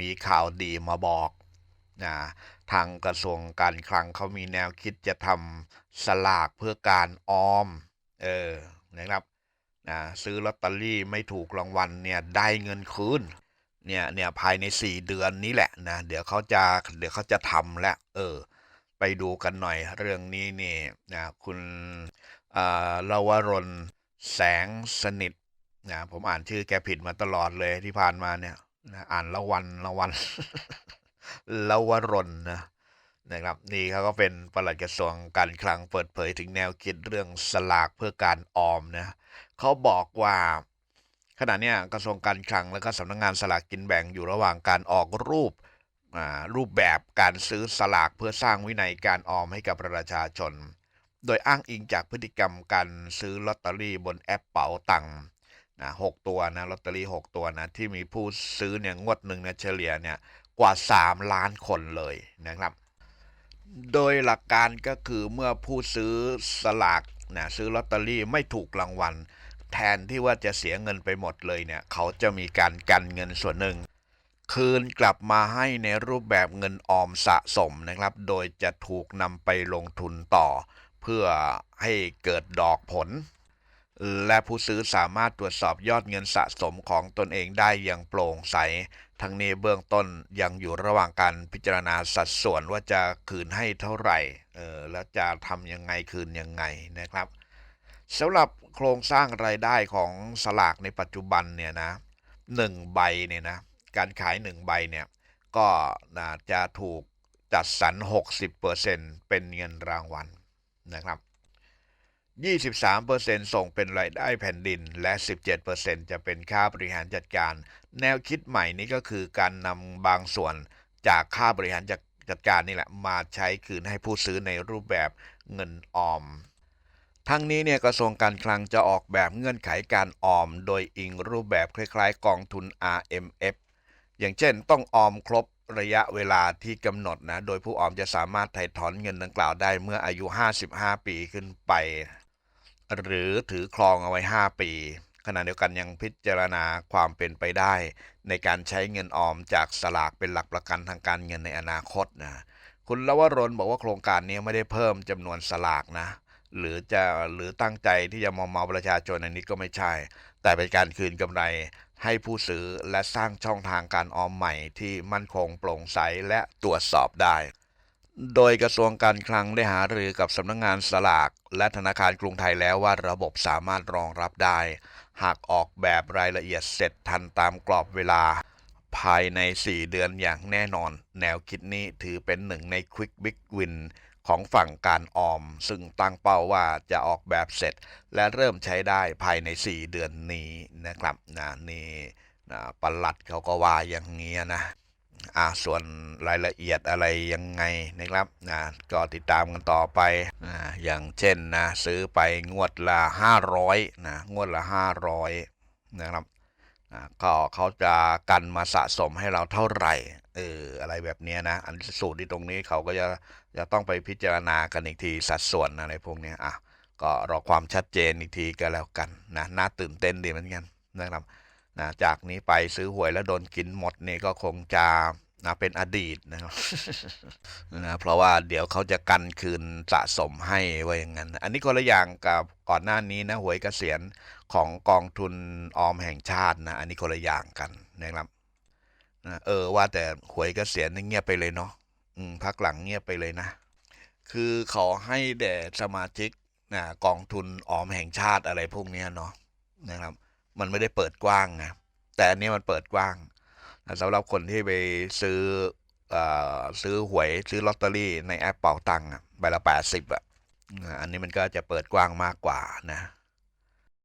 มีข่าวดีมาบอกนะทางกระทรวงการคลังเขามีแนวคิดจะทำสลากเพื่อการออม เออนะครับนะซื้อลอตเตอรี่ไม่ถูกรางวัลเนี่ยได้เงินคืนเนี่ยเนี่ยภายใน 4 เดือนนี้แหละนะเดี๋ยวเขาจะเดี๋ยวเขาจะทำแล้วเออ ไปดูกันหน่อยเรื่องนี้นี่นะคุณอ่าลวรนแสงสนิทนะผมอ่านชื่อแกผิดมาตลอดเลยที่ผ่านมาเนี่ย นะอ่านละวันละวันละวรนนะนะครับนี่เขาก็เป็นปลัดกระทรวงการคลังเปิดเผยถึงแนวคิดเรื่องสลากเพื่อการออมนะเขาบอกว่าขณะนี้กระทรวงการคลังและก็สำนักงานสลากกินแบ่งอยู่ระหว่างการออกรูปรูปแบบการซื้อสลากเพื่อสร้างวินัยการออมให้กับประชาชน โดยอ้างอิงจากพฤติกรรมการซื้อลอตเตอรี่บนแอปเป๋าตังค์ นะหกตัวนะลอตเตอรี่หกตัวนะที่มีผู้ซื้อเนี่ยงวดหนึ่งเนี่ยเฉลี่ยเนี่ยกว่า 3 ล้านคนเลยนะครับ โดยหลักการก็คือเมื่อผู้ซื้อสลากนะซื้อลอตเตอรี่ไม่ถูกรางวัล แทนที่ว่าจะเสียเงินไปหมดเลยเนี่ยเขาจะมีการกันเงินส่วนหนึ่ง คืนกลับมาให้ในรูปแบบเงินออมสะสมนะครับ โดยจะถูกนำไปลงทุนต่อ เพื่อให้เกิดดอกผล และผู้ซื้อสามารถตรวจสอบยอดเงินสะสมของตนเองได้อย่างโปร่งใส ทั้งนี้เบื้องต้นยังอยู่ระหว่างการพิจารณาสัดส่วนว่าจะคืนให้เท่าไหร่ เออ แล้วจะทำยังไงคืนยังไงนะครับสำหรับโครงสร้างรายได้ของสลากในปัจจุบันเนี่ยนะหนึ่งใบเนี่ยนะ การขายหนึ่งใบเนี่ย ก็จะถูกจัดสรร 60%เป็นเงินรางวัลนะครับ 23%ส่งเป็นรายได้แผ่นดิน และ 17%จะเป็นค่าบริหารจัดการ แนวคิดใหม่นี้ก็คือการนำบางส่วนจากค่าบริหารจัดจัดการนี่แหละมาใช้คืนให้ผู้ซื้อในรูปแบบเงินออม ทั้งนี้เนี่ยกระทรวงการคลังจะออกแบบเงื่อนไขการออม โดยอิงรูปแบบคล้ายๆ กองทุน RMF อย่างเช่น ต้องออมครบระยะเวลาที่กำหนดนะ โดยผู้ออมจะสามารถถ่ายถอนเงินดังกล่าวได้เมื่ออายุ 55 ปีขึ้นไป หรือถือครองเอาไว้ 5 ปี ขณะเดียวกันยังพิจารณาความเป็นไปได้ ในการใช้เงินออมจากสลากเป็นหลักประกันทางการเงินในอนาคตนะคุณลวรนบอกว่าโครงการนี้ไม่ได้เพิ่มจำนวนสลากนะ หรือจะหรือตั้งใจที่จะมอมเมาประชาชนอันนี้ก็ไม่ใช่ แต่เป็นการคืนกำไรให้ผู้ซื้อและสร้างช่องทางการออมใหม่ที่มั่นคงโปร่งใสและตรวจสอบได้ โดยกระทรวงการคลังได้หารือกับสำนักงงานสลาก และธนาคารกรุงไทยแล้วว่าระบบสามารถรองรับได้ หากออกแบบรายละเอียดเสร็จทันตามกรอบเวลา ภายใน 4 เดือนอย่างแน่นอน แนวคิดนี้ถือเป็นหนึ่งใน Quick Big Win ของฝั่งการออม ซึ่งตั้งเป้าว่าจะออกแบบเสร็จ และเริ่มใช้ได้ภายใน 4 เดือนนี้นะครับนะนี่นะปลัดเขาก็ว่าอย่างนี้นะ อ่าส่วนรายละเอียดอะไรยังไงนะครับนะก็ติดตามกันต่อไปอ่าอย่างเช่นนะซื้อไปงวดละ 500นะงวดละ 500 นะครับอ่าก็เขาจะกันมาสะสมให้เราเท่าไหร่เอออะไรแบบนี้นะ อันสูตรที่ตรงนี้เขาก็จะจะต้องไปพิจารณากันอีกทีสัดส่วนอะไรพวกนี้อะก็รอความชัดเจนอีกทีก็แล้วกันนะน่าตื่นเต้นดีเหมือนกันนะครับ นะจากนี้ไปซื้อหวยแล้วโดนกินหมดนี่ก็คงจะนะเป็นอดีตนะครับนะเพราะว่าเดี๋ยวเขาจะกันคืนสะสมให้ไว้อย่างนั้น อันนี้คนละอย่างกับก่อนหน้านี้นะหวยเกษียณของกองทุนออมแห่งชาตินะ อันนี้คนละอย่างกันนะครับนะเออว่าแต่หวยเกษียณเงียบไปเลยเนาะอืมพักหลังเงียบไปเลยนะ คือขอให้แด่สมาชิกนะกองทุนออมแห่งชาติอะไรพวกนี้เนาะนะครับ มันไม่ได้เปิดกว้างนะแต่อันนี้มันเปิดกว้างนะสำหรับคนที่ไปซื้ออซื้อหวยซื้อลอตเตอรี่ในแอปเป่าตังค์ใบละแปดสิบอะอันนี้มันก็จะเปิดกว้างมากกว่านะ